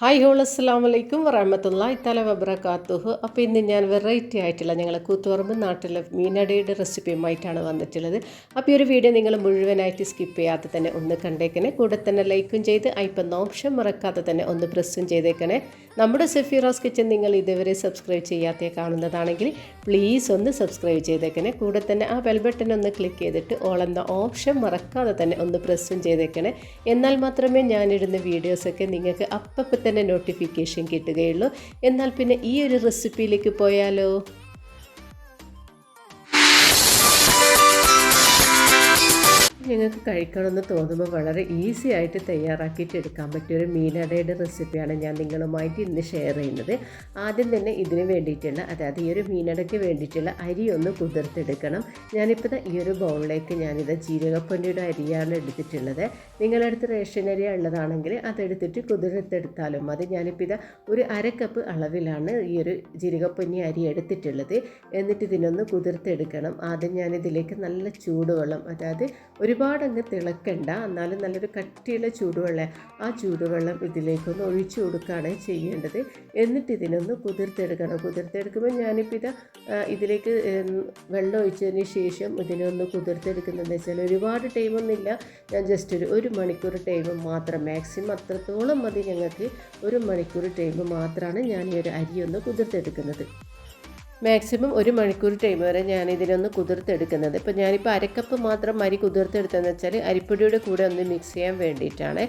Hi whole അസ്സാം വലൈക്കും വറഹമത്തുള്ള തല വബറക്കാത്തുഹു അപ്പോൾ ഇന്ന് ഞാൻ വെറൈറ്റി ആയിട്ടുള്ള ഞങ്ങളെ കൂത്തുപറമ്പ് നാട്ടിലെ മീനടയുടെ റെസിപ്പിയുമായിട്ടാണ് വന്നിട്ടുള്ളത്. അപ്പോൾ ഈ ഒരു വീഡിയോ നിങ്ങൾ മുഴുവനായിട്ട് സ്കിപ്പ് ചെയ്യാതെ തന്നെ ഒന്ന് കണ്ടേക്കണേ. കൂടെ തന്നെ ലൈക്കും ചെയ്ത് ഇപ്പം ഓപ്ഷൻ മറക്കാതെ തന്നെ ഒന്ന് പ്രസ്സും ചെയ്തേക്കണേ. നമ്മുടെ സെഫീറാസ് കിച്ചൻ നിങ്ങൾ ഇതുവരെ സബ്സ്ക്രൈബ് ചെയ്യാത്ത കാണുന്നതാണെങ്കിൽ പ്ലീസ് ഒന്ന് സബ്സ്ക്രൈബ് ചെയ്തേക്കണേ. കൂടെ തന്നെ ആ ബെൽ ബട്ടൺ ഒന്ന് ക്ലിക്ക് ചെയ്തിട്ട് ഓൾ എന്ന ഓപ്ഷൻ മറക്കാതെ തന്നെ ഒന്ന് പ്രസ്സും ചെയ്തേക്കണേ. എന്നാൽ മാത്രമേ ഞാനിടുന്ന വീഡിയോസൊക്കെ നിങ്ങൾക്ക് അപ്പം തന്നെ നോട്ടിഫിക്കേഷൻ കിട്ടുകയുള്ളൂ. എന്നാൽ പിന്നെ ഈ ഒരു റെസിപ്പിയിലേക്ക് പോയാലോ? നിങ്ങൾക്ക് കഴിക്കണമെന്ന് തോന്നുമ്പോൾ വളരെ ഈസി ആയിട്ട് തയ്യാറാക്കിയിട്ട് എടുക്കാൻ പറ്റിയ ഒരു മീനടയുടെ റെസിപ്പിയാണ് ഞാൻ നിങ്ങളുമായിട്ട് ഇന്ന് ഷെയർ ചെയ്യുന്നത്. ആദ്യം തന്നെ ഇതിന് വേണ്ടിയിട്ടുള്ള അതായത് ഈ ഒരു മീനടയ്ക്ക് വേണ്ടിയിട്ടുള്ള അരി ഒന്ന് കുതിർത്തെടുക്കണം. ഞാനിപ്പോൾ ഈ ഒരു ബൗളിലേക്ക് ഞാനിത് ജീരകപ്പൊന്നിയുടെ അരിയാണ് എടുത്തിട്ടുള്ളത്. നിങ്ങളടുത്ത് റേഷൻ അരി ഉള്ളതാണെങ്കിൽ അതെടുത്തിട്ട് കുതിർത്തെടുത്താലും മതി. ഞാനിപ്പോൾ ഇത് ഒരു അര കപ്പ് അളവിലാണ് ഈ ഒരു ജീരകപ്പൊന്നി അരി എടുത്തിട്ടുള്ളത്. എന്നിട്ട് ഇതിനൊന്ന് കുതിർത്തെടുക്കണം. ആദ്യം ഞാനിതിലേക്ക് നല്ല ചൂടുവെള്ളം അതായത് ഒരു ഒരുപാടങ്ങ് തിളക്കണ്ട. എന്നാലും നല്ലൊരു കട്ടിയുള്ള ചൂടുവെള്ളം ആ ചൂടുവെള്ളം ഇതിലേക്കൊന്ന് ഒഴിച്ചു കൊടുക്കുകയാണ് ചെയ്യേണ്ടത്. എന്നിട്ട് ഇതിനൊന്ന് കുതിർത്തെടുക്കണം. കുതിർത്തെടുക്കുമ്പോൾ ഞാനിപ്പോൾ ഇത് ഇതിലേക്ക് വെള്ളം ഒഴിച്ചതിന് ശേഷം ഇതിനൊന്ന് കുതിർത്തെടുക്കുന്നതെന്ന് വെച്ചാൽ ഒരുപാട് ടൈമൊന്നുമില്ല. ഞാൻ ജസ്റ്റ് ഒരു ഒരു മണിക്കൂർ ടൈം മാത്രം മാക്സിമം അത്രത്തോളം മതി ഞങ്ങൾക്ക് ഒരു മണിക്കൂർ ടൈം മാത്രമാണ് ഞാൻ ഈ ഒരു അരി ഒന്ന് കുതിർത്തെടുക്കുന്നത്. മാക്സിമം ഒരു മണിക്കൂർ ടൈം വരെ ഞാൻ ഇതിനൊന്ന് കുതിർത്തെടുക്കുന്നത്. ഇപ്പോൾ ഞാനിപ്പോൾ അരക്കപ്പ് മാത്രം അരി കുതിർത്തെടുത്തതെന്ന് വെച്ചാൽ അരിപ്പൊടിയുടെ കൂടെ ഒന്ന് മിക്സ് ചെയ്യാൻ വേണ്ടിയിട്ടാണ്.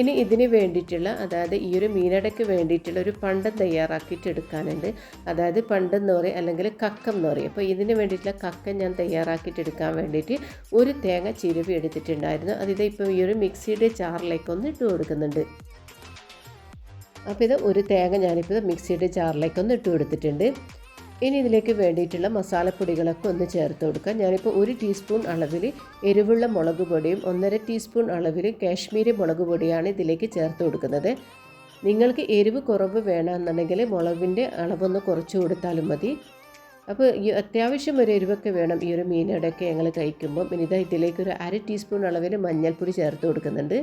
ഇനി ഇതിന് വേണ്ടിയിട്ടുള്ള അതായത് ഈ ഒരു മീനടയ്ക്ക് വേണ്ടിയിട്ടുള്ള ഒരു പണ്ടം തയ്യാറാക്കിയിട്ട് എടുക്കാനുണ്ട്. അതായത് പണ്ടം പറയും അല്ലെങ്കിൽ കക്കം പറയും. അപ്പോൾ ഇതിന് വേണ്ടിയിട്ടുള്ള കക്കം ഞാൻ തയ്യാറാക്കിയിട്ട് എടുക്കാൻ വേണ്ടിയിട്ട് ഒരു തേങ്ങ ചിരുവി എടുത്തിട്ടുണ്ടായിരുന്നു. അതിത് ഇപ്പോൾ ഈ ഒരു മിക്സിയുടെ ചാറിലേക്കൊന്ന് ഇട്ട് കൊടുക്കുന്നുണ്ട്. അപ്പോൾ ഇത് ഒരു തേങ്ങ ഞാനിപ്പോൾ മിക്സിയുടെ ചാറിലേക്കൊന്ന് ഇട്ട് കൊടുത്തിട്ടുണ്ട്. ഇനി ഇതിലേക്ക് വേണ്ടിയിട്ടുള്ള മസാലപ്പൊടികളൊക്കെ ഒന്ന് ചേർത്ത് കൊടുക്കുക ഞാനിപ്പോൾ ഒരു ടീസ്പൂൺ അളവിൽ എരിവുള്ള മുളക് പൊടിയും ഒന്നര ടീസ്പൂൺ അളവിൽ കാശ്മീരി മുളക് പൊടിയാണ് ഇതിലേക്ക് ചേർത്ത് കൊടുക്കുന്നത്. നിങ്ങൾക്ക് എരിവ് കുറവ് വേണമെന്നുണ്ടെങ്കിൽ മുളകിന്റെ അളവൊന്ന് കുറച്ച് കൊടുത്താലും മതി. അപ്പോൾ ഈ അത്യാവശ്യം ഒരു എരിവൊക്കെ വേണം ഈ ഒരു മീനടൊക്കെ ഞങ്ങൾ കഴിക്കുമ്പോൾ പിന്നെ ഇതാ ഇതിലേക്ക് ഒരു അര ടീസ്പൂൺ അളവിൽ മഞ്ഞൾപ്പൊടി ചേർത്ത് കൊടുക്കുന്നുണ്ട്.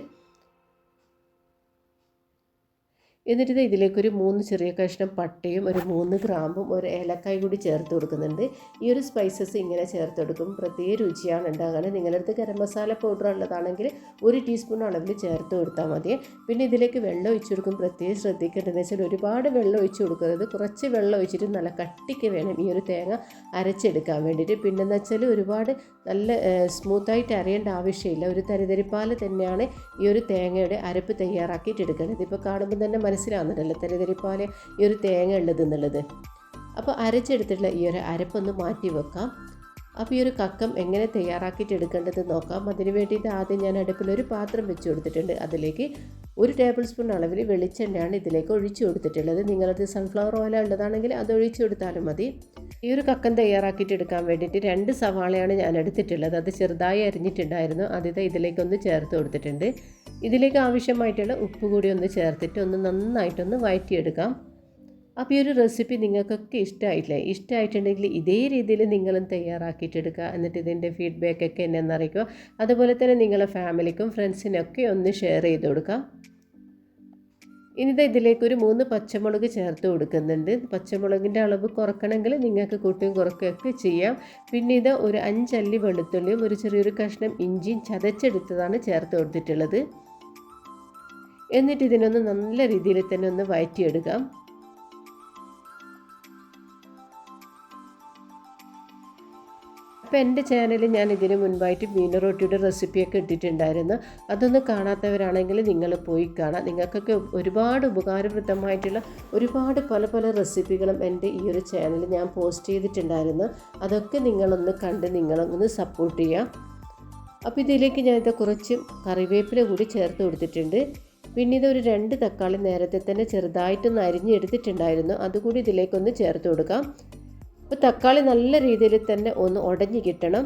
എന്നിട്ട് ഇതിലേക്കൊരു മൂന്ന് ചെറിയ കഷ്ണം പട്ടയും ഒരു മൂന്ന് ഗ്രാമ്പും ഒരു ഏലക്കായ കൂടി ചേർത്ത് കൊടുക്കുന്നുണ്ട്. ഈ ഒരു സ്പൈസസ് ഇങ്ങനെ ചേർത്ത് കൊടുക്കും. പ്രത്യേക രുചിയാണ് നിങ്ങളുടെ അടുത്ത് ഗരം മസാല പൗഡർ ഉള്ളതാണെങ്കിൽ ഒരു ടീസ്പൂൺ അളവിൽ ചേർത്ത് കൊടുത്താൽ മതി. പിന്നെ ഇതിലേക്ക് വെള്ളം ഒഴിച്ചു കൊടുക്കും. പ്രത്യേകം ശ്രദ്ധിക്കേണ്ടതെന്ന് വെച്ചാൽ ഒരുപാട് വെള്ളം ഒഴിച്ചു കൊടുക്കരുത്. കുറച്ച് വെള്ളം ഒഴിച്ചിട്ട് നല്ല കട്ടിക്ക് വേണം ഈ ഒരു തേങ്ങ അരച്ചെടുക്കാൻ വേണ്ടിയിട്ട്. പിന്നെന്ന് വെച്ചാൽ ഒരുപാട് നല്ല സ്മൂത്തായിട്ട് അരയേണ്ട ആവശ്യമില്ല. ഒരു തരിതരിപ്പാൽ തന്നെയാണ് ഈ ഒരു തേങ്ങയുടെ അരപ്പ് തയ്യാറാക്കിയിട്ട് എടുക്കേണ്ടത്. ഇപ്പോൾ കാണുമ്പോൾ തന്നെ മനസ്സിലാവുന്നുണ്ടല്ലോ പോലെ ഈ ഒരു തേങ്ങ ഉള്ളത് എന്നുള്ളത്. അപ്പോൾ അരച്ചെടുത്തിട്ടുള്ള ഈ ഒരു അരപ്പൊന്ന് മാറ്റി വെക്കാം. അപ്പോൾ ഈ ഒരു കക്കം എങ്ങനെ തയ്യാറാക്കിയിട്ട് എടുക്കേണ്ടത് നോക്കാം. അതിന് വേണ്ടിയിട്ട് ആദ്യം ഞാൻ അടുപ്പിൽ ഒരു പാത്രം വെച്ച് കൊടുത്തിട്ടുണ്ട്. അതിലേക്ക് ഒരു ടേബിൾ സ്പൂൺ അളവിൽ വെളിച്ചെണ്ണയാണ് ഇതിലേക്ക് ഒഴിച്ചു കൊടുത്തിട്ടുള്ളത്. നിങ്ങളത് സൺഫ്ലവർ ഓയിൽ ഉള്ളതാണെങ്കിൽ അത് ഒഴിച്ചു കൊടുത്താലും മതി. ഈ ഒരു കക്കം തയ്യാറാക്കിയിട്ട് എടുക്കാൻ വേണ്ടിയിട്ട് രണ്ട് സവാളയാണ് ഞാൻ എടുത്തിട്ടുള്ളത്. അത് ചെറുതായി അരിഞ്ഞിട്ടുണ്ടായിരുന്നു. അതിത് ഇതിലേക്കൊന്ന് ചേർത്ത് കൊടുത്തിട്ടുണ്ട്. ഇതിലേക്ക് ആവശ്യമായിട്ടുള്ള ഉപ്പ് കൂടി ഒന്ന് ചേർത്തിട്ട് ഒന്ന് നന്നായിട്ടൊന്ന് വഴറ്റിയെടുക്കാം അപ്പോൾ ഈ ഒരു റെസിപ്പി നിങ്ങൾക്കൊക്കെ ഇഷ്ടമായിട്ടില്ലേ ഇഷ്ടമായിട്ടുണ്ടെങ്കിൽ ഇതേ രീതിയിൽ നിങ്ങളും തയ്യാറാക്കിയിട്ടെടുക്കുക. എന്നിട്ട് ഇതിന്റെ ഫീഡ്ബാക്കൊക്കെ എന്നെ അറിയിക്കുക അതുപോലെ തന്നെ നിങ്ങളെ ഫാമിലിക്കും ഫ്രണ്ട്സിനൊക്കെ ഒന്ന് ഷെയർ ചെയ്ത് കൊടുക്കുക. ഇനിത് ഇതിലേക്ക് ഒരു മൂന്ന് പച്ചമുളക് ചേർത്ത് കൊടുക്കുന്നുണ്ട്. പച്ചമുളകിന്റെ അളവ് കുറക്കണമെങ്കിൽ നിങ്ങൾക്ക് കൂട്ടിയും കുറക്കുകയൊക്കെ ചെയ്യാം. പിന്നെ ഇത് ഒരു അഞ്ചല്ലി വെളുത്തുള്ളിയും ഒരു ചെറിയൊരു കഷ്ണം ഇഞ്ചിയും ചതച്ചെടുത്തതാണ് ചേർത്ത് കൊടുത്തിട്ടുള്ളത്. എന്നിട്ട് ഇതിനൊന്ന് നല്ല രീതിയിൽ തന്നെ ഒന്ന് വഴറ്റിയെടുക്കാം അപ്പോൾ എന്റെ ചാനലിൽ ഞാൻ ഇതിന് മുൻപായിട്ട് മീൻ റൊട്ടിയുടെ റെസിപ്പിയൊക്കെ ഇട്ടിട്ടുണ്ടായിരുന്നു. അതൊന്ന് കാണാത്തവരാണെങ്കിൽ നിങ്ങൾ പോയി കാണാം. നിങ്ങൾക്കൊക്കെ ഒരുപാട് ഉപകാരപ്രദമായിട്ടുള്ള ഒരുപാട് പല പല റെസിപ്പികളും എന്റെ ഈ ഒരു ചാനലിൽ ഞാൻ പോസ്റ്റ് ചെയ്തിട്ടുണ്ടായിരുന്നു. അതൊക്കെ നിങ്ങളൊന്ന് കണ്ട് നിങ്ങളൊന്ന് സപ്പോർട്ട് ചെയ്യാം. അപ്പോൾ ഇതിലേക്ക് ഞാനിത് കുറച്ച് കറിവേപ്പില കൂടി ചേർത്ത് കൊടുത്തിട്ടുണ്ട്. പിന്നെ ഇതൊരു രണ്ട് തക്കാളി നേരത്തെ തന്നെ ചെറുതായിട്ടൊന്ന് അരിഞ്ഞെടുത്തിട്ടുണ്ടായിരുന്നു. അതുകൂടി ഇതിലേക്കൊന്ന് ചേർത്ത് കൊടുക്കാം. അപ്പോൾ തക്കാളി നല്ല രീതിയിൽ തന്നെ ഒന്ന് ഉടഞ്ഞു കിട്ടണം.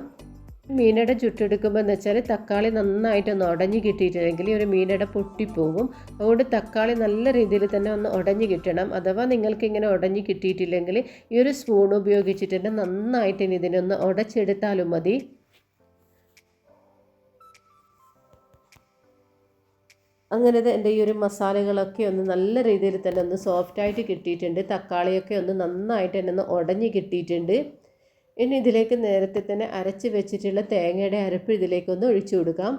മീനട ചുട്ടെടുക്കുമ്പോൾ എന്ന് വെച്ചാൽ തക്കാളി നന്നായിട്ടൊന്ന് ഉടഞ്ഞു കിട്ടിയിട്ടില്ലെങ്കിൽ ഒരു മീനട പൊട്ടിപ്പോകും. അതുകൊണ്ട് തക്കാളി നല്ല രീതിയിൽ തന്നെ ഒന്ന് ഉടഞ്ഞു കിട്ടണം. അഥവാ നിങ്ങൾക്ക് ഇങ്ങനെ ഉടഞ്ഞു കിട്ടിയിട്ടില്ലെങ്കിൽ ഈ ഒരു സ്പൂൺ ഉപയോഗിച്ചിട്ട് തന്നെ നന്നായിട്ട് ഇതിനൊന്ന് ഉടച്ചെടുത്താലും മതി. അങ്ങനെ എന്റെ ഈ ഒരു മസാലകളൊക്കെ ഒന്ന് നല്ല രീതിയിൽ തന്നെ ഒന്ന് സോഫ്റ്റായിട്ട് കിട്ടിയിട്ടുണ്ട്. തക്കാളിയൊക്കെ ഒന്ന് നന്നായിട്ട് തന്നെ ഒന്ന് ഉടഞ്ഞ് കിട്ടിയിട്ടുണ്ട്. ഇനി ഇതിലേക്ക് നേരത്തെ തന്നെ അരച്ച് വെച്ചിട്ടുള്ള തേങ്ങയുടെ അരപ്പ് ഇതിലേക്കൊന്ന് ഒഴിച്ചു കൊടുക്കാം.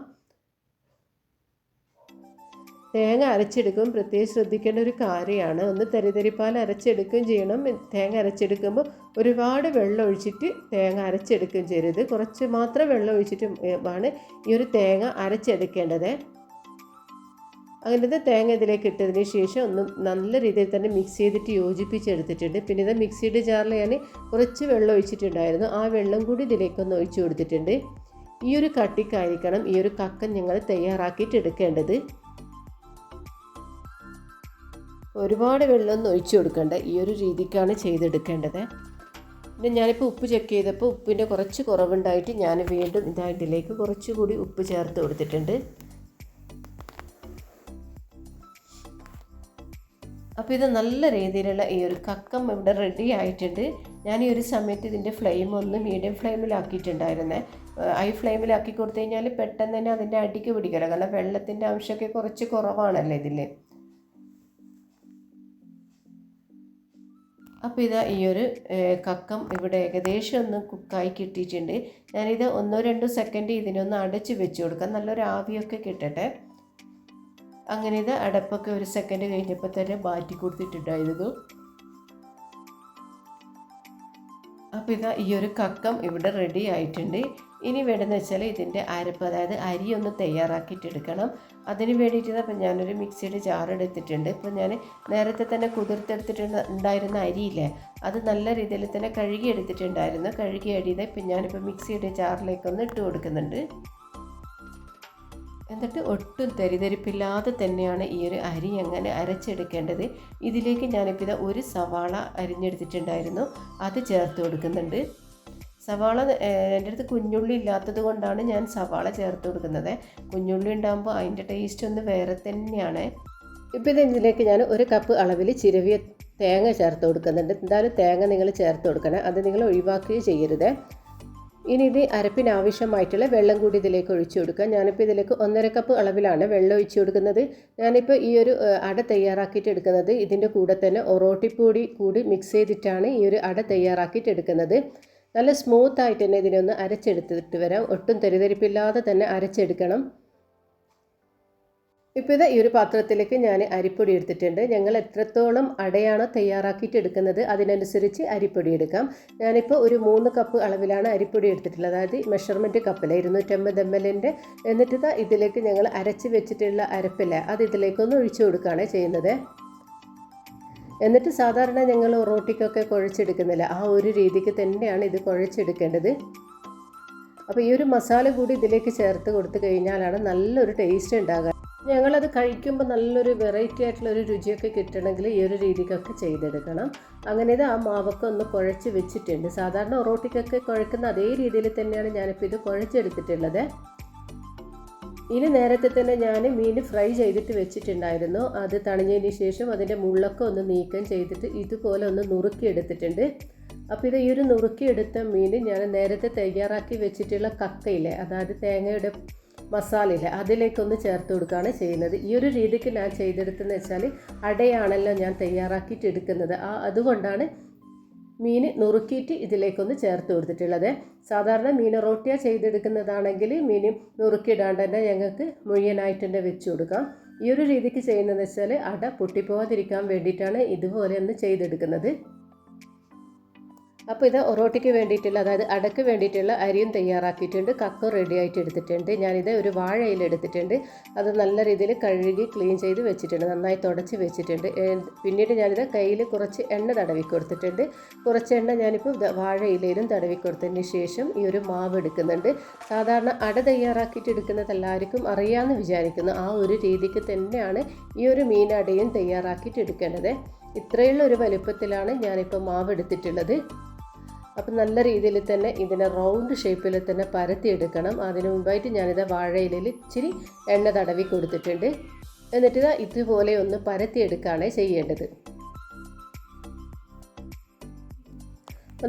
തേങ്ങ അരച്ചെടുക്കും പ്രത്യേകം ശ്രദ്ധിക്കേണ്ട ഒരു കാര്യമാണ്. ഒന്ന് തരിതരിപ്പാൽ അരച്ചെടുക്കുകയും ചെയ്യണം. തേങ്ങ അരച്ചെടുക്കുമ്പോൾ ഒരുപാട് വെള്ളം ഒഴിച്ചിട്ട് തേങ്ങ അരച്ചെടുക്കുകയും ചെയ്യരുത്. കുറച്ച് മാത്രം വെള്ളം ഒഴിച്ചിട്ട് ആണ് ഈ ഒരു തേങ്ങ അരച്ചെടുക്കേണ്ടത്. അങ്ങനത്തെ തേങ്ങ ഇതിലേക്ക് ഇട്ടതിന് ശേഷം ഒന്ന് നല്ല രീതിയിൽ തന്നെ മിക്സ് ചെയ്തിട്ട് യോജിപ്പിച്ചെടുത്തിട്ടുണ്ട്. പിന്നെ ഇത് മിക്സിയുടെ ജാറിൽ ഞാൻ കുറച്ച് വെള്ളം ഒഴിച്ചിട്ടുണ്ടായിരുന്നു. ആ വെള്ളം കൂടി ഇതിലേക്കൊന്ന് ഒഴിച്ചു കൊടുത്തിട്ടുണ്ട്. ഈ ഒരു കട്ടിക്കായിരിക്കണം. ഈ ഒരു കക്കൻ ഞങ്ങൾ തയ്യാറാക്കിയിട്ട് എടുക്കേണ്ടത്. ഒരുപാട് വെള്ളമൊന്നും ഒഴിച്ചു കൊടുക്കേണ്ട. ഈ ഒരു രീതിക്കാണ് ചെയ്തെടുക്കേണ്ടത്. പിന്നെ ഞാനിപ്പോൾ ഉപ്പ് ചെക്ക് ചെയ്തപ്പോൾ ഉപ്പിന്റെ കുറച്ച് കുറവുണ്ടായിട്ട് ഞാൻ വീണ്ടും ഇതായിട്ടിലേക്ക് കുറച്ചുകൂടി ഉപ്പ് ചേർത്ത് കൊടുത്തിട്ടുണ്ട്. അപ്പോൾ ഇത് നല്ല രീതിയിലുള്ള ഈ ഒരു കക്കം ഇവിടെ റെഡി ആയിട്ടുണ്ട്. ഞാൻ ഈ ഒരു സമയത്ത് ഇതിന്റെ ഫ്ലെയിം ഒന്ന് മീഡിയം ഫ്ലെയിമിലാക്കിയിട്ടുണ്ടായിരുന്നേ ഹൈ ഫ്ലെയിമിലാക്കി കൊടുത്തു കഴിഞ്ഞാൽ പെട്ടെന്ന് തന്നെ അതിന്റെ അടിക്ക് പിടിക്കണം. കാരണം വെള്ളത്തിന്റെ അംശമൊക്കെ കുറച്ച് കുറവാണല്ലോ ഇതിൽ അപ്പോൾ ഇതാ ഈ ഒരു കക്കം ഇവിടെ ഏകദേശം ഒന്ന് കുക്കായി കിട്ടിയിട്ടുണ്ട്. ഞാനിത് ഒന്നോ രണ്ടോ സെക്കൻഡ് ഇതിനൊന്ന് അടച്ച് വെച്ച് കൊടുക്കാം. നല്ലൊരു ആവിയൊക്കെ കിട്ടട്ടെ. അങ്ങനെ ഇത് അടപ്പൊക്കെ ഒരു സെക്കൻഡ് കഴിഞ്ഞപ്പോൾ തന്നെ മാറ്റി കൊടുത്തിട്ടുണ്ടായിരുന്നു. അപ്പോൾ ഇതാ ഈ ഒരു കക്കം ഇവിടെ റെഡി ആയിട്ടുണ്ട്. ഇനി വേണ്ടതെന്ന് വെച്ചാൽ ഇതിന്റെ അരപ്പ് അതായത് അരി ഒന്ന് തയ്യാറാക്കിയിട്ടെടുക്കണം അതിന് വേണ്ടിയിട്ട് അപ്പം ഞാനൊരു മിക്സിയുടെ ജാർ എടുത്തിട്ടുണ്ട്. ഇപ്പോൾ ഞാൻ നേരത്തെ തന്നെ കുതിർത്തെടുത്തിട്ടുണ്ട് ഉണ്ടായിരുന്ന അരിയില്ലേ അത് നല്ല രീതിയിൽ തന്നെ കഴുകി എടുത്തിട്ടുണ്ടായിരുന്നു കഴുകി അടിയത് ഇപ്പം ഞാനിപ്പോൾ മിക്സിയുടെ ജാറിലേക്കൊന്ന് ഇട്ട് കൊടുക്കുന്നുണ്ട്. എന്നിട്ട് ഒട്ടും തരിതരിപ്പില്ലാതെ തന്നെയാണ് ഈ ഒരു അരി അങ്ങനെ അരച്ചെടുക്കേണ്ടത്. ഇതിലേക്ക് ഞാനിപ്പോൾ ഇതാ ഒരു സവാള അരിഞ്ഞെടുത്തിട്ടുണ്ടായിരുന്നു. അത് ചേർത്ത് കൊടുക്കുന്നുണ്ട്. സവാള എന്റെ അടുത്ത് കുഞ്ഞുള്ളി ഇല്ലാത്തത് കൊണ്ടാണ് ഞാൻ സവാള ചേർത്ത് കൊടുക്കുന്നത്. കുഞ്ഞുള്ളി ഉണ്ടാകുമ്പോൾ അതിന്റെ ടേസ്റ്റ് ഒന്ന് വേറെ തന്നെയാണ്. ഇപ്പോൾ ഇത് ഇതിലേക്ക് ഞാൻ ഒരു കപ്പ് അളവിൽ ചിരവിയ തേങ്ങ ചേർത്ത് കൊടുക്കുന്നുണ്ട്. എന്തായാലും തേങ്ങ നിങ്ങൾ ചേർത്ത് കൊടുക്കണം. അത് നിങ്ങൾ ഒഴിവാക്കുകയും ചെയ്യരുത്. ഇനി ഇത് അരപ്പിനാവശ്യമായിട്ടുള്ള വെള്ളം കൂടി ഇതിലേക്ക് ഒഴിച്ചു കൊടുക്കുക ഞാനിപ്പോൾ ഇതിലേക്ക് ഒന്നര കപ്പ് അളവിലാണ് വെള്ളം ഒഴിച്ചു കൊടുക്കുന്നത്. ഞാനിപ്പോൾ ഈ ഒരു അട തയ്യാറാക്കിയിട്ട് എടുക്കുന്നത് ഇതിന്റെ കൂടെ തന്നെ ഒറോട്ടിപ്പൊടി കൂടി മിക്സ് ചെയ്തിട്ടാണ് ഈ ഒരു അട തയ്യാറാക്കിയിട്ട് എടുക്കുന്നത്. നല്ല സ്മൂത്ത് ആയിട്ട് തന്നെ ഇതിനൊന്ന് അരച്ചെടുത്തിട്ട് വരാം. ഒട്ടും തെരുതെരിപ്പില്ലാതെ തന്നെ അരച്ചെടുക്കണം. ഇപ്പോൾ ഇത് ഈ ഒരു പാത്രത്തിലേക്ക് ഞാൻ അരിപ്പൊടി എടുത്തിട്ടുണ്ട്. ഞങ്ങൾ എത്രത്തോളം അടയാണോ തയ്യാറാക്കിയിട്ട് എടുക്കുന്നത് അതിനനുസരിച്ച് അരിപ്പൊടി എടുക്കാം. ഞാനിപ്പോൾ ഒരു മൂന്ന് കപ്പ് അളവിലാണ് അരിപ്പൊടി എടുത്തിട്ടുള്ളത്. അതായത് മെഷർമെന്റ് കപ്പിൽ ഇരുന്നൂറ്റമ്പത് എം എല്ലിന്റെ എന്നിട്ട് ഇതിലേക്ക് ഞങ്ങൾ അരച്ച് വെച്ചിട്ടുള്ള അരപ്പില്ല. അത് ഇതിലേക്കൊന്ന് ഒഴിച്ചു കൊടുക്കുകയാണ് ചെയ്യുന്നത്. എന്നിട്ട് സാധാരണ ഞങ്ങൾ റോട്ടിക്കൊക്കെ കുഴച്ചെടുക്കുന്നില്ല. ആ ഒരു രീതിക്ക് തന്നെയാണ് ഇത് കുഴച്ചെടുക്കേണ്ടത്. അപ്പോൾ ഈ ഒരു മസാല കൂടി ഇതിലേക്ക് ചേർത്ത് കൊടുത്തു കഴിഞ്ഞാലാണ് നല്ലൊരു ടേസ്റ്റ് ഉണ്ടാകുക ഞങ്ങളത് കഴിക്കുമ്പോൾ നല്ലൊരു വെറൈറ്റി ആയിട്ടുള്ള ഒരു രുചിയൊക്കെ കിട്ടണമെങ്കിൽ ഈ ഒരു രീതിക്കൊക്കെ ചെയ്തെടുക്കണം. അങ്ങനെ ഇത് ആ മാവൊക്കെ ഒന്ന് കുഴച്ച് വെച്ചിട്ടുണ്ട്. സാധാരണ ഒറോട്ടിക്കൊക്കെ കുഴക്കുന്ന അതേ രീതിയിൽ തന്നെയാണ് ഞാനിപ്പോൾ ഇത് കുഴച്ചെടുത്തിട്ടുള്ളത്. ഇനി നേരത്തെ തന്നെ ഞാൻ മീൻ ഫ്രൈ ചെയ്തിട്ട് വെച്ചിട്ടുണ്ടായിരുന്നു. അത് തണിഞ്ഞതിന് ശേഷം അതിന്റെ മുള്ളൊക്കെ ഒന്ന് നീക്കം ചെയ്തിട്ട് ഇതുപോലെ ഒന്ന് നുറുക്കി എടുത്തിട്ടുണ്ട് അപ്പോൾ ഇത് ഈ ഒരു നുറുക്കിയെടുത്ത മീൻ ഞാൻ നേരത്തെ തയ്യാറാക്കി വെച്ചിട്ടുള്ള കക്കയിലെ അതായത് തേങ്ങയുടെ മസാലയില്ലേ അതിലേക്കൊന്ന് ചേർത്ത് കൊടുക്കുകയാണ് ചെയ്യുന്നത്. ഈ ഒരു രീതിക്ക് ഞാൻ ചെയ്തെടുത്തെന്ന് വെച്ചാൽ അടയാണല്ലോ ഞാൻ തയ്യാറാക്കിയിട്ട് എടുക്കുന്നത് ആ അതുകൊണ്ടാണ് മീൻ നുറുക്കിയിട്ട് ഇതിലേക്കൊന്ന് ചേർത്ത് കൊടുത്തിട്ടുള്ളത്. സാധാരണ മീൻ റോട്ടിയ ചെയ്തെടുക്കുന്നതാണെങ്കിൽ മീൻ നുറുക്കിയിടാണ്ട് തന്നെ ഞങ്ങൾക്ക് മുഴുവനായിട്ട് തന്നെ വെച്ച് കൊടുക്കാം. ഈ ഒരു രീതിക്ക് ചെയ്യുന്നതെന്ന് വെച്ചാൽ അട പൊട്ടിപ്പോവാതിരിക്കാൻ വേണ്ടിയിട്ടാണ് ഇതുപോലെ ഒന്ന് ചെയ്തെടുക്കുന്നത്. അപ്പോൾ ഇത് ഒറോട്ടിക്ക് വേണ്ടിയിട്ടുള്ള അതായത് അടക്ക് വേണ്ടിയിട്ടുള്ള അരിയും തയ്യാറാക്കിയിട്ടുണ്ട്. കക്ക റെഡി ആയിട്ട് എടുത്തിട്ടുണ്ട്. ഞാനിത് ഒരു വാഴയിൽ എടുത്തിട്ടുണ്ട്. അത് നല്ല രീതിയിൽ കഴുകി ക്ലീൻ ചെയ്ത് വെച്ചിട്ടുണ്ട്. നന്നായി തുടച്ച് വെച്ചിട്ടുണ്ട്. പിന്നീട് ഞാനിത് കയ്യിൽ കുറച്ച് എണ്ണ തടവി കൊടുത്തിട്ടുണ്ട്. കുറച്ച് എണ്ണ ഞാനിപ്പോൾ വാഴയിലയിലും തടവി കൊടുത്തതിന് ശേഷം ഈ ഒരു മാവ് എടുക്കുന്നുണ്ട്. സാധാരണ അട തയ്യാറാക്കിയിട്ട് എടുക്കുന്നത് എല്ലാവർക്കും അറിയാമെന്ന് വിചാരിക്കുന്നു. ആ ഒരു രീതിക്ക് തന്നെയാണ് ഈ ഒരു മീനടയും തയ്യാറാക്കിയിട്ട് എടുക്കേണ്ടത്. ഇത്രയുള്ള ഒരു വലുപ്പത്തിലാണ് ഞാനിപ്പോൾ മാവ് എടുത്തിട്ടുള്ളത്. അപ്പം നല്ല രീതിയിൽ തന്നെ ഇതിനെ റൗണ്ട് ഷേപ്പിൽ തന്നെ പരത്തിയെടുക്കണം. അതിനു മുമ്പായിട്ട് ഞാനിത് വാഴയിലയിൽ ഇച്ചിരി എണ്ണ തടവി കൊടുത്തിട്ടുണ്ട്. എന്നിട്ട് ഇതാ ഇതുപോലെ ഒന്ന് പരത്തിയെടുക്കുകയാണ് ചെയ്യേണ്ടത്.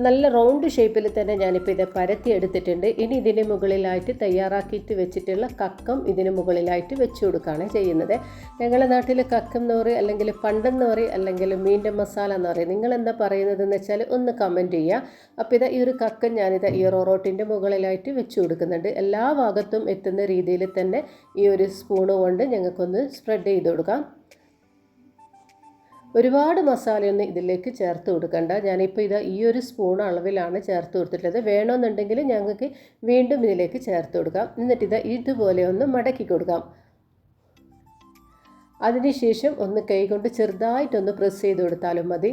നല്ല റൗണ്ട് ഷേപ്പിൽ തന്നെ ഞാനിപ്പോൾ ഇത് പരത്തി എടുത്തിട്ടുണ്ട്. ഇനി ഇതിന് മുകളിലായിട്ട് തയ്യാറാക്കിയിട്ട് വെച്ചിട്ടുള്ള കക്കം ഇതിന് മുകളിലായിട്ട് വെച്ച് കൊടുക്കുകയാണ് ചെയ്യുന്നത്. ഞങ്ങളുടെ നാട്ടിൽ കക്കം എന്ന് പറയും അല്ലെങ്കിൽ പണ്ടെന്ന് പറയും അല്ലെങ്കിൽ മീന്റെ മസാല എന്ന് പറയും. നിങ്ങൾ എന്താ പറയുന്നതെന്ന് വെച്ചാൽ ഒന്ന് കമന്റ് ചെയ്യുക. അപ്പോൾ ഇതാ ഈ ഒരു കക്കം ഞാനിത് ഈ റോറോട്ടിന്റെ മുകളിലായിട്ട് വെച്ച് കൊടുക്കുന്നുണ്ട്. എല്ലാ ഭാഗത്തും എത്തുന്ന രീതിയിൽ തന്നെ ഈ ഒരു സ്പൂണ് കൊണ്ട് ഞങ്ങൾക്കൊന്ന് സ്പ്രെഡ് ചെയ്ത് കൊടുക്കാം. ഒരുപാട് മസാലയൊന്നും ഇതിലേക്ക് ചേർത്ത് കൊടുക്കണ്ട. ഞാനിപ്പോൾ ഇത് ഈ ഒരു സ്പൂൺ അളവിലാണ് ചേർത്ത് കൊടുത്തിട്ടുള്ളത്. വേണമെന്നുണ്ടെങ്കിൽ ഞങ്ങൾക്ക് വീണ്ടും ഇതിലേക്ക് ചേർത്ത് കൊടുക്കാം. എന്നിട്ട് ഇത് ഇതുപോലെ ഒന്ന് മടക്കി കൊടുക്കാം. അതിനുശേഷം ഒന്ന് കൈകൊണ്ട് ചെറുതായിട്ടൊന്ന് പ്രസ് ചെയ്ത് കൊടുത്താലും മതി.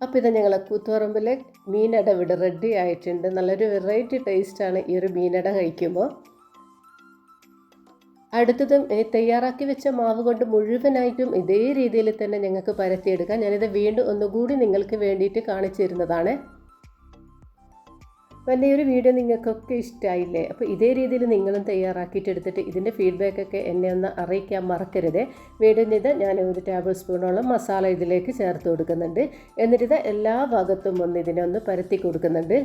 അപ്പോൾ ഇത് ഞങ്ങൾ കൂത്തുപറമ്പിലെ മീനട ഇവിടെ റെഡി ആയിട്ടുണ്ട്. നല്ലൊരു വെറൈറ്റി ടേസ്റ്റാണ് ഈ ഒരു മീനട കഴിക്കുമ്പോൾ. അടുത്തതും തയ്യാറാക്കി വെച്ച മാവ് കൊണ്ട് മുഴുവനായിട്ടും ഇതേ രീതിയിൽ തന്നെ ഞങ്ങൾക്ക് പരത്തിയെടുക്കാം. ഞാനിത് വീണ്ടും ഒന്നുകൂടി നിങ്ങൾക്ക് വേണ്ടിയിട്ട് കാണിച്ചു തരുന്നതാണ്. അപ്പം എന്റെ ഒരു വീഡിയോ നിങ്ങൾക്കൊക്കെ ഇഷ്ടമായില്ലേ അപ്പോൾ ഇതേ രീതിയിൽ നിങ്ങളും തയ്യാറാക്കിയിട്ട് എടുത്തിട്ട് ഇതിന്റെ ഫീഡ്ബാക്കൊക്കെ എന്നെ ഒന്ന് അറിയിക്കാൻ മറക്കരുത്. വീടിന്റെ ഇത് ഞാൻ ഒരു ടേബിൾ സ്പൂണോളം മസാല ഇതിലേക്ക് ചേർത്ത് കൊടുക്കുന്നുണ്ട്. ഇത് എല്ലാ ഭാഗത്തും ഒന്ന് ഇതിനെ ഒന്ന് പരത്തി കൊടുക്കുന്നുണ്ട്.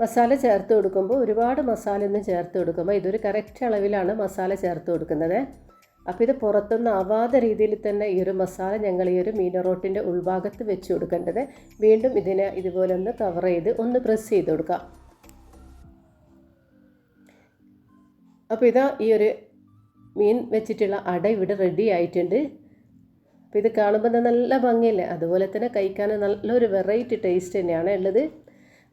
മസാല ചേർത്ത് കൊടുക്കുമ്പോൾ ഒരുപാട് മസാല ഒന്നും ചേർത്ത് കൊടുക്കുമ്പോൾ ഇതൊരു കറക്റ്റ് അളവിലാണ് മസാല ചേർത്ത് കൊടുക്കുന്നത്. അപ്പോൾ ഇത് പുറത്തൊന്നും ആവാത്ത രീതിയിൽ തന്നെ ഈ ഒരു മസാല ഞങ്ങൾ ഈ ഒരു മീനറോട്ടിന്റെ ഉൾഭാഗത്ത് വെച്ച് കൊടുക്കേണ്ടത്. വീണ്ടും ഇതിനെ ഇതുപോലെ ഒന്ന് കവർ ചെയ്ത് ഒന്ന് പ്രസ് ചെയ്ത് കൊടുക്കാം. അപ്പോൾ ഇതാ ഈ ഒരു മീൻ വെച്ചിട്ടുള്ള അട ഇവിടെ റെഡി ആയിട്ടുണ്ട്. അപ്പോൾ ഇത് കാണുമ്പോൾ നല്ല ഭംഗിയല്ലേ? അതുപോലെ തന്നെ കഴിക്കാൻ നല്ലൊരു വെറൈറ്റി ടേസ്റ്റ് തന്നെയാണ് ഉള്ളത്.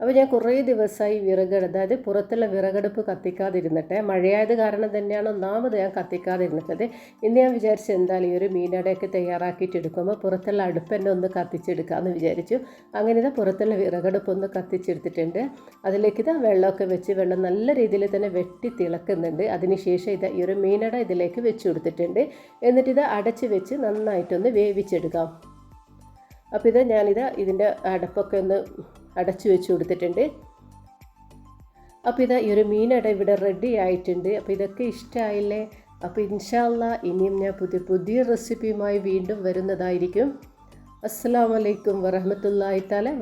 അപ്പോൾ ഞാൻ കുറേ ദിവസമായി വിറകട് അതായത് പുറത്തുള്ള വിറകടുപ്പ് കത്തിക്കാതിരുന്നിട്ട് മഴയായത് കാരണം തന്നെയാണ് ഒന്നാമത് ഞാൻ കത്തിക്കാതിരുന്നിട്ടത് ഇന്ന് ഞാൻ വിചാരിച്ചു എന്തായാലും ഈ ഒരു മീനടയൊക്കെ തയ്യാറാക്കിയിട്ട് എടുക്കുമ്പോൾ പുറത്തുള്ള അടുപ്പ് തന്നെ ഒന്ന് കത്തിച്ചെടുക്കാമെന്ന് വിചാരിച്ചു. അങ്ങനെ ഇതാ പുറത്തുള്ള വിറകടുപ്പ് ഒന്ന് കത്തിച്ചെടുത്തിട്ടുണ്ട്. അതിലേക്ക് ഇതാ വെള്ളമൊക്കെ വെച്ച് വെള്ളം നല്ല രീതിയിൽ തന്നെ വെട്ടി തിളക്കുന്നുണ്ട്. അതിനുശേഷം ഇത് ഈ ഒരു മീനട ഇതിലേക്ക് വെച്ച് കൊടുത്തിട്ടുണ്ട്. എന്നിട്ട് ഇത് അടച്ച് വെച്ച് നന്നായിട്ടൊന്ന് വേവിച്ചെടുക്കാം. അപ്പോൾ ഇത് ഞാനിത് ഇതിന്റെ അടപ്പൊക്കെ ഒന്ന് അടച്ചു വെച്ച് കൊടുത്തിട്ടുണ്ട്. അപ്പോൾ ഇതാ ഈ ഒരു മീനട ഇവിടെ റെഡി ആയിട്ടുണ്ട്. അപ്പോൾ ഇതൊക്കെ ഇഷ്ടമായില്ലേ അപ്പോൾ ഇൻഷാല്ല ഇനിയും ഞാൻ പുതിയ പുതിയ റെസിപ്പിയുമായി വീണ്ടും വരുന്നതായിരിക്കും. അസ്സാം വലൈക്കും വറഹമത്തല്ലാഹി താല